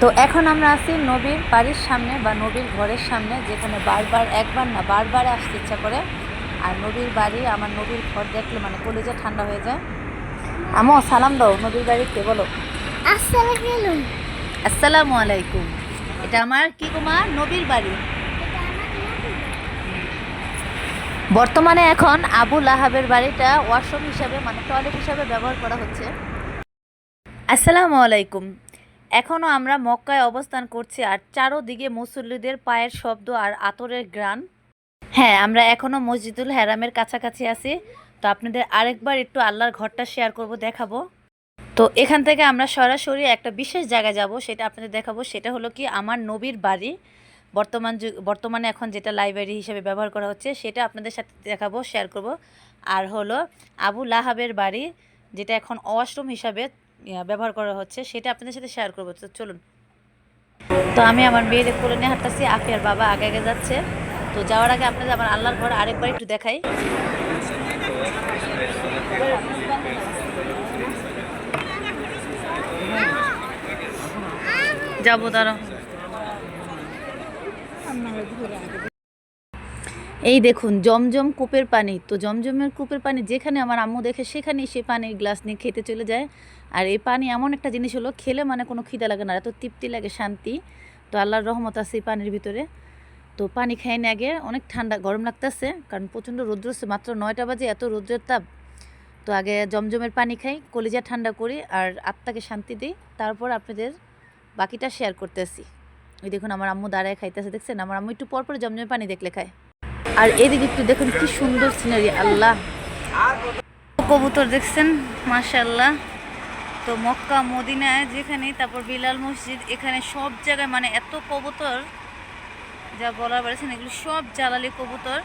তো এখন আমরা আছি নবীর বাড়ির সামনে বা নবীর ঘরের সামনে যেখানে বারবার একবার না বারবার আসতে ইচ্ছা করে। আর নবীর বাড়ি আমার নবীর ঘর দেখলে মানে কলেজে ঠান্ডা হয়ে যায়। আমো সালাম দাও নবীর বাড়িতে বলো? আসসালামু আসসালামু আলাইকুম এটা আমার কি কুমার নবীর বাড়ি। বর্তমানে এখন আবুল আহাবের বাড়িটা ওয়াশরুম হিসাবে মানে টয়লেট হিসাবে ব্যবহার করা হচ্ছে। আসসালামু আলাইকুম এখনও আমরা মক্কায় অবস্থান করছি আর চারোদিকে মুসল্লিদের পায়ের শব্দ আর আতরের গ্রান হ্যাঁ আমরা এখনও মসজিদুল হেরামের কাছাকাছি আছি। তো আপনাদের আরেকবার একটু আল্লাহর ঘরটা শেয়ার করব, দেখাবো। তো এখান থেকে আমরা সরাসরি একটা বিশেষ জায়গায় যাব, সেটা আপনাদের দেখাবো। সেটা হলো কি, আমার নবীর বাড়ি। বর্তমান যুগ, বর্তমানে এখন যেটা লাইব্রেরি হিসেবে ব্যবহার করা হচ্ছে, সেটা আপনাদের সাথে দেখাবো শেয়ার করব। আর হলো আবু লাহাবের বাড়ি, যেটা এখন ওয়াশরুম হিসাবে। ব্যবহার করা হচ্ছে, সেটা আপনাদের সাথে শেয়ার করব। তো চলুন। তো আমি আমার মেয়ের কোলে নিয়ে হাঁটতেছি আফিয়ার বাবা আগে আগে যাচ্ছে। তো যাওয়ার আগে আপনাদের আমার আল্লাহর ঘর আরেকবার একটু দেখাই। যাব, দাঁড়াও। এই দেখুন, জমজম কূপের পানি। তো জমজমের কূপের পানি যেখানে আমার আম্মু দেখে, সেখানেই সে পানির গ্লাস নিয়ে খেতে চলে যায়। আর এই পানি এমন একটা জিনিস হলো, খেলে মানে কোনো খিদা লাগে না, এত তৃপ্তি লাগে, শান্তি। তো আল্লাহর রহমত আছে এই পানির ভিতরে। তো পানি খাই না আগে অনেক ঠান্ডা, গরম লাগতেছে, কারণ প্রচণ্ড রৌদ্র হচ্ছে, মাত্র নয়টা বাজে, এত রৌদ্রের তাপ। তো আগে জমজমের পানি খাই, কলিজা ঠান্ডা করি, আর আত্মাকে শান্তি দিই। তারপর আপনাদের বাকিটা শেয়ার করতেছি। ওই দেখুন, আমার আম্মু দাঁড়ায় খাইতেছে, দেখছেন? আমার আম্মু একটু পর পর জমজমের পানি দেখলে খায়। আর এদিকে একটু দেখুন কি সুন্দর সিনারি আল্লাহ। কবুতর দেখছেন? মাশাল্লাহ তো মক্কা, মদিনায় যেখানে তারপর বিলাল মসজিদ, এখানে সব জায়গায় মানে এত কবুতর, যা বলার পারছেন এগুলো সব জ্বালালি কবুতর।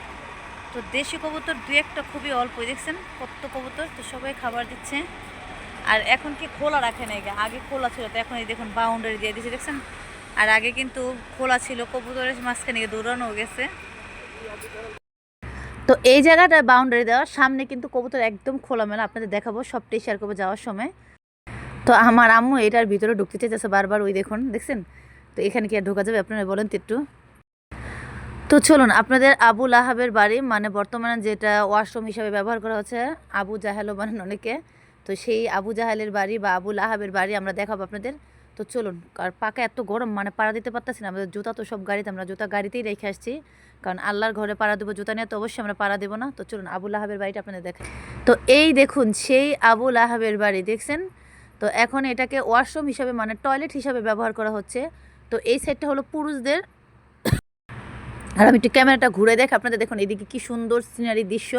তো দেশি কবুতর দু একটা খুবই অল্পই, দেখছেন? কত কবুতর? তো সবাই খাবার দিচ্ছে। আর এখন কি খোলা রাখে না আগে খোলা ছিল, তো এখন এই দেখুন বাউন্ডারি দিয়ে দিয়েছে দেখছেন? আর আগে কিন্তু খোলা ছিল, কবুতরের মাঝখানে দৌড়ানো গেছে। তো এই জায়গাটা বাউন্ডারি দেওয়া, সামনে কিন্তু কবুতর একদম খোলামেলা। আপনাদের দেখাবো সবটাই শেয়ার করব যাওয়ার সময়। তো আমার আম্মু এটার ভিতরে ঢুকতে চাইতেছে বারবার, ওই দেখুন, দেখছেন? তো এখানে কি আর ঢোকা যাবে? আপনারা বলেন তো একটু। তো চলুন, আপনাদের আবুল আহাবের বাড়ি মানে বর্তমানে যেটা ওয়াশরুম হিসাবে ব্যবহার করা হচ্ছে, আবু জাহেলও বানান অনেকে। তো সেই আবু জাহেলের বাড়ি বা আবুল আহাবের বাড়ি আমরা দেখাবো আপনাদের। তো চলুন আর পাকা এত গরম মানে পাড়া দিতে পারতেছি না। আমাদের জুতা তো সব গাড়িতে, আমরা জুতা গাড়িতেই রেখে আসছি। কারণ আল্লাহর ঘরে পাড়া দেবো, জুতা নিয়ে তো অবশ্যই আমরা পাড়া দেবো না। তো চলুন আবুল আহাবের বাড়িটা আপনাদের দেখেন তো এই দেখুন, সেই আবুল আহাবের বাড়ি, দেখছেন? তো এখন এটাকে ওয়াশরুম হিসাবে মানে টয়লেট হিসাবে ব্যবহার করা হচ্ছে। তো এই সাইডটা হলো পুরুষদের। আর আমি একটু ক্যামেরাটা ঘুরে দেখ আপনাদের দেখুন, এদিকে কি সুন্দর সিনারি দৃশ্য।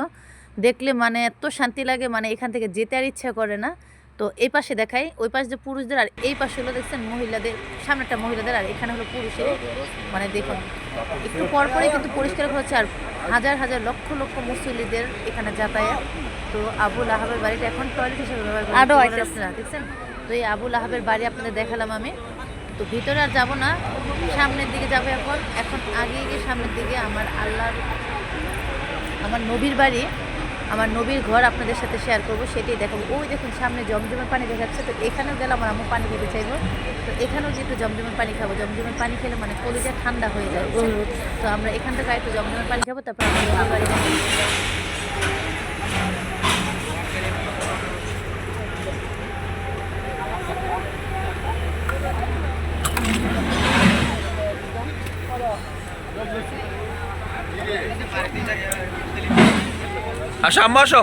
দেখলে মানে এত শান্তি লাগে মানে এখান থেকে যেতে আর ইচ্ছা করে না। তো এই পাশে দেখাই ওই পাশে যে পুরুষদের আর এই পাশে হলো দেখছেন মহিলাদের সামনেটা মহিলাদের আর এখানে হলো পুরুষের। মানে দেখুন একটু পরপরই কিন্তু পরিষ্কার হচ্ছে আর হাজার হাজার লক্ষ লক্ষ মুসল্লিদের এখানে যাতায়াত। তো আবুল আহাবের বাড়িটা এখন টয়লেট হিসেবে ব্যবহার করা পারছেন? দেখছেন? তো এই আবুল আহাবের বাড়ি আপনাদের দেখালাম আমি। তো ভিতরে আর যাব না সামনের দিকে যাব এখন। এখন আগে গিয়ে সামনের দিকে আমার আল্লাহর আমার নবীর বাড়ি। আমার নবীর ঘর আপনাদের সাথে শেয়ার করব, সেটাই দেখাবো ওই দেখুন, সামনে জমজমের পানি দেখা যাচ্ছে তো এখানেও গেলে আমার আম্মু পানি খেতে চাইব তো এখানেও যে একটু জমজমের পানি খাব, জমজমের পানি খেলে মানে কলিজা ঠান্ডা হয়ে যায়? তো আমরা এখান থেকে একটু জমজমের পানি খাব, তারপর আমার যাব। আসো, আম্মা আসো।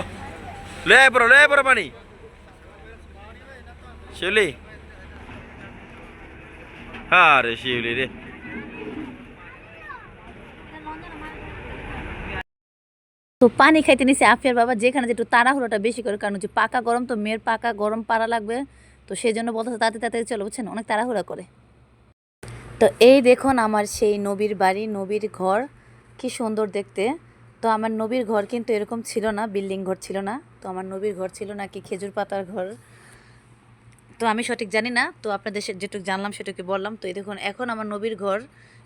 পড়ো পড়ো পানি। শিউলি। হ্যাঁ রে শিউলি রে। তো পানি খাইতে নিছে আফিয়ার বাবা, যেখানে যে একটু তাড়াহুড়োটা বেশি করে, কারণ হচ্ছে পাকা গরম তো, মেয়ের পাকা গরম পাড়া লাগবে। তো সেই জন্য বলতেছে তাড়াতাড়ি তাড়াতাড়ি চলো, বুঝছেন? অনেক তাড়াহুড়া করে। তো এই দেখুন আমার সেই নবীর বাড়ি, নবীর ঘর। কি সুন্দর দেখতে। তো আমার নবীর ঘর কিন্তু এরকম ছিল না, বিল্ডিং ঘর ছিল না। তো আমার নবীর ঘর ছিল নাকি খেজুর পাতার ঘর। তো আমি সঠিক জানি না, তো আপনাদের যেটুকু জানলাম সেটুকু বললাম। তো এই দেখুন, এখন আমার নবীর ঘর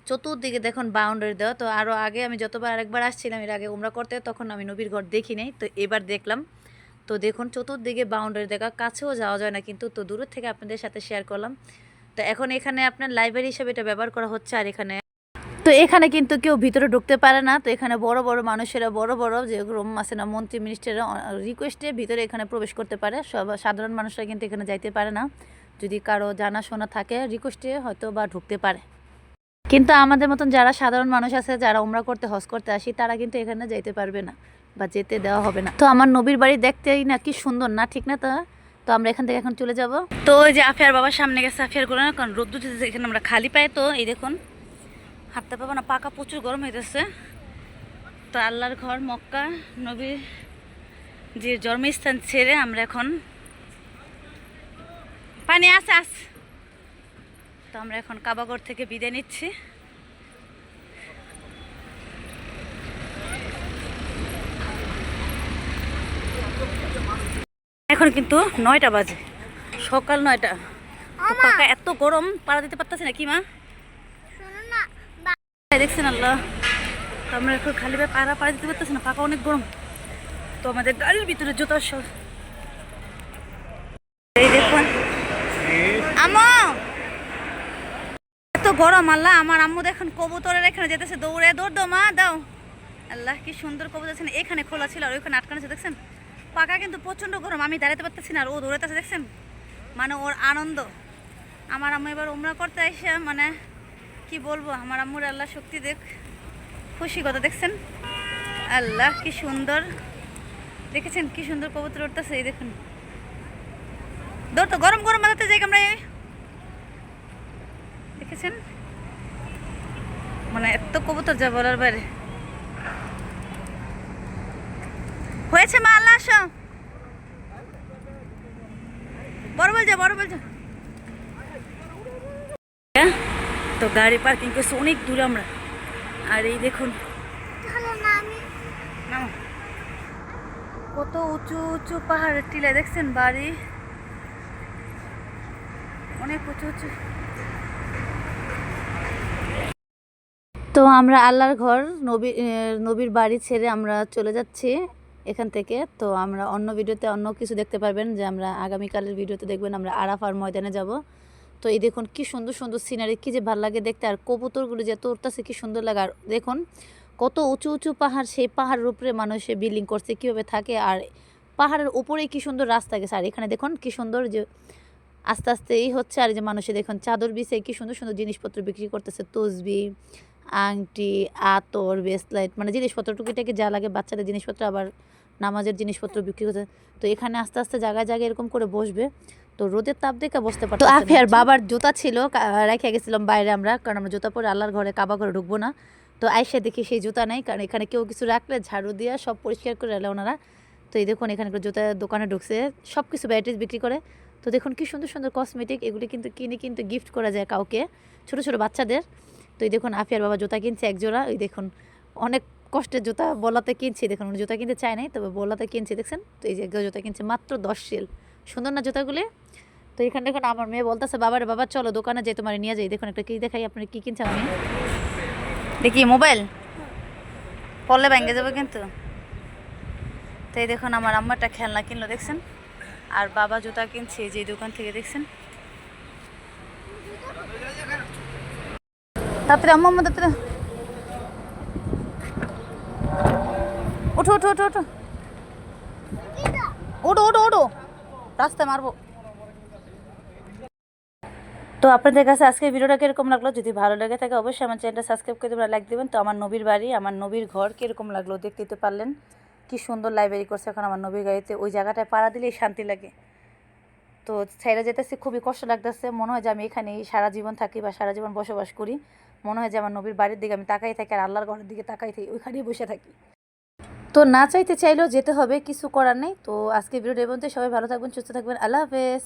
চতুর্দিকে দেখুন বাউন্ডারি দেওয়া। তো আরও আগে আমি যতবার আরেকবার আসছিলাম, এর আগে উমরা করতে, তখন আমি নবীর ঘর দেখি নাই। তো এবার দেখলাম। তো দেখুন, চতুর্দিকে বাউন্ডারি দেখা কাছেও যাওয়া যায় না কিন্তু, তো দূরের থেকে আপনাদের সাথে শেয়ার করলাম। তো এখন এখানে আপনার লাইব্রেরি হিসেবে এটা ব্যবহার করা হচ্ছে, আর এখানে তো এখানে কিন্তু কেউ ভিতরে ঢুকতে পারে না। তো এখানে বড় বড় মানুষেরা, বড় বড় যেগুলো আছে না, মন্ত্রী মিনিস্টাররা রিকোয়েস্টে ভিতরে এখানে প্রবেশ করতে পারে। সব সাধারণ মানুষরা কিন্তু এখানে যাইতে পারে না। যদি কারও জানাশোনা থাকে রিকোয়েস্টে হয়তো বা ঢুকতে পারে। কিন্তু আমাদের মতন যারা সাধারণ মানুষ আছে, যারা উমরা করতে, হজ করতে আসি, তারা কিন্তু এখানে যাইতে পারবে না বা যেতে দেওয়া হবে না। তো আমার নবীর বাড়ি দেখতেই না কি সুন্দর, না ঠিক না তো? তো আমরা এখান থেকে এখন চলে যাব। তো ওই যে আফিয়ার বাবার সামনে গেছে আফিয়ারগুলো না কারণ রোদ্দুর এখানে আমরা খালি পাই তো এই দেখুন হাঁটতে পাবো না পাকা প্রচুর গরম হইতেছে। তো আল্লাহর ঘর মক্কা নবীর যে জন্মস্থান ছেড়ে আমরা এখন পানি আছে আস তো আমরা এখন কাবাগর থেকে বিদায় নিচ্ছি। এখন কিন্তু নয়টা বাজে। সকাল নয়টা। পাকা এত গরম পাড়া দিতে পারতেছি না কি মা? দেখছেন আল্লাহ। আমরা এখন খালি ভাবে পাড়া পাড়া দিতে পারতেছি না, পাকা অনেক গরম। তো আমাদের গাড়ির ভিতরে গরম আল্লাহ, আমার আম্মু দেখুন কবুতরের এখানে যেতেছে, দৌড়ে, দৌড় মা, দাও। আল্লাহ, কি সুন্দর কবুতর আছে এখানে খোলা ছিল আর ওইখানে আটকানো দেখছেন? পাকা কিন্তু প্রচণ্ড গরম, আমি দাঁড়াতে পারতেছি না আর ও দৌড়াতেছে দেখছেন? মানে ওর আনন্দ। আমার আম্মু এবার উমরা করতে এসে মানে কি বলব? আমার আম্মুর আল্লাহ শক্তি দেখ। খুশি কথা, দেখছেন? আল্লাহ কি সুন্দর। দেখেছেন কি সুন্দর কবুতর উঠতেছে, এই দেখুন। দৌড় তো, গরম গরম মাথাতে যাই আমরা দেখেছেন? মানে এত কবুতর যা বলার বাইরে। হয়েছে মা, আল্লাহ আসো। বড় বলছে বড় বলছে তো গাড়ি পার্কিং করছে অনেক দূরে আমরা। আর এই দেখুন। কত উঁচু উঁচু পাহাড়ের টিলা দেখছেন বাড়ি? অনেক উঁচু উঁচু। তো আমরা আল্লাহর ঘর নবী নবীর বাড়ি ছেড়ে আমরা চলে যাচ্ছি এখান থেকে। তো আমরা অন্য ভিডিওতে অন্য কিছু দেখতে পারবেন যে আমরা আগামীকালের ভিডিওতে দেখবেন আমরা আরাফার ময়দানে যাব। তো এই দেখুন কি সুন্দর সুন্দর সিনারি কি যে ভালো লাগে দেখতে। আর কবুতরগুলো যে উঠতেছে কি সুন্দর লাগে। আর দেখুন কত উঁচু উঁচু পাহাড়, সেই পাহাড়ের উপরে মানুষে বিল্ডিং করছে, কীভাবে থাকে। আর পাহাড়ের উপরেই কি সুন্দর রাস্তা গেছে। আর এখানে দেখুন কি সুন্দর যে আস্তে আস্তে এই হচ্ছে। আর যে মানুষে দেখুন চাদর বিছে কি সুন্দর সুন্দর জিনিসপত্র বিক্রি করতেছে। তসবি, আংটি, আতর বেসলাইট মানে জিনিসপত্র, টুকিটাকি যা লাগে বাচ্চাদের জিনিসপত্র, আবার নামাজের জিনিসপত্র বিক্রি করতে তো এখানে আস্তে আস্তে জায়গায় জায়গায় এরকম করে বসবে। তো রোদের তাপ দেখে বসতে পারতো আফিয়ার বাবার জুতা ছিল রেখে গেছিলাম বাইরে আমরা কারণ আমরা জুতা পরে আল্লাহর ঘরে কাবা ঘরে ঢুকবো না। তো আইসে দেখি সেই জুতা নেই কারণ এখানে কেউ কিছু রাখলে ঝাড়ু দিয়ে সব পরিষ্কার করে এলে ওনারা। তো এই দেখুন এখানে জুতার দোকানে ঢুকছে সব কিছু ব্যাটারিজ বিক্রি করে। তো দেখুন কি সুন্দর সুন্দর কসমেটিক এগুলি কিন্তু কিনে কিন্তু গিফট করা যায় কাউকে ছোট ছোট বাচ্চাদের। তো এই দেখুন আফিয়ার বাবা জুতা কিনছে এক জোড়া ওই দেখুন অনেক কষ্টের জুতা বলাতে কিনছি দেখুন উনি জুতা কিনতে চায় নাই তবে বলাতে কিনছি দেখছেন? তো এই যে জুতা কিনছে মাত্র দশ শিল সুন্দর না জুতাগুলি? তো এখানে দেখুন আমার মেয়ে বলতেছে বাবার বাবা, চলো দোকানে যাই, তোমার নিয়ে যাই। দেখুন একটা কি দেখাই, আপনার কি কিনছে আমি? দেখি, মোবাইল? পড়লে ব্যাঙ্গে যাবে কিন্তু। তো এই দেখুন আমার আম্মা একটা খেলনা কিনলো, দেখছেন? আর বাবা জুতা কিনছে যে দোকান থেকে, দেখছেন? তারপরে আম্মা আম্মা তাড়াতাড়ি ওঠো ওঠো ওঠো ওঠো ওঠো ওঠো ওঠো রাস্তায় মারবো। তো আপনাদের কাছে আজকে ভিডিওটা কীরকম লাগল? যদি ভালো লেগে থাকে অবশ্যই আমার চ্যানেলটা সাবস্ক্রাইব করে দেবেন লাইক দেবেন। তো আমার নবীর বাড়ি, আমার নবীর ঘর কীরকম লাগল দেখতে তো পারলেন। কি সুন্দর লাইব্রেরি করছে এখন আমার নবীর গাড়িতে। ওই জায়গাটায় পাড়া দিলেই শান্তি লাগে। তো ছেড়ে যেতেছি, খুবই কষ্ট লাগতেছে। মনে হয় যে আমি এখানেই সারা জীবন থাকি বা সারা জীবন বসবাস করি। মনে হয় যে আমার নবীর বাড়ির দিকে আমি তাকাই থাকি আর আল্লাহর ঘরের দিকে তাকাই থাকি, ওইখানেই বসে থাকি। তো না চাইতে চাইলেও যেতে হবে, কিছু করার নেই। তো আজকে ভিডিও মধ্যে সবাই ভালো থাকবেন, সুস্থ থাকবেন। আল্লাহ হাফেজ।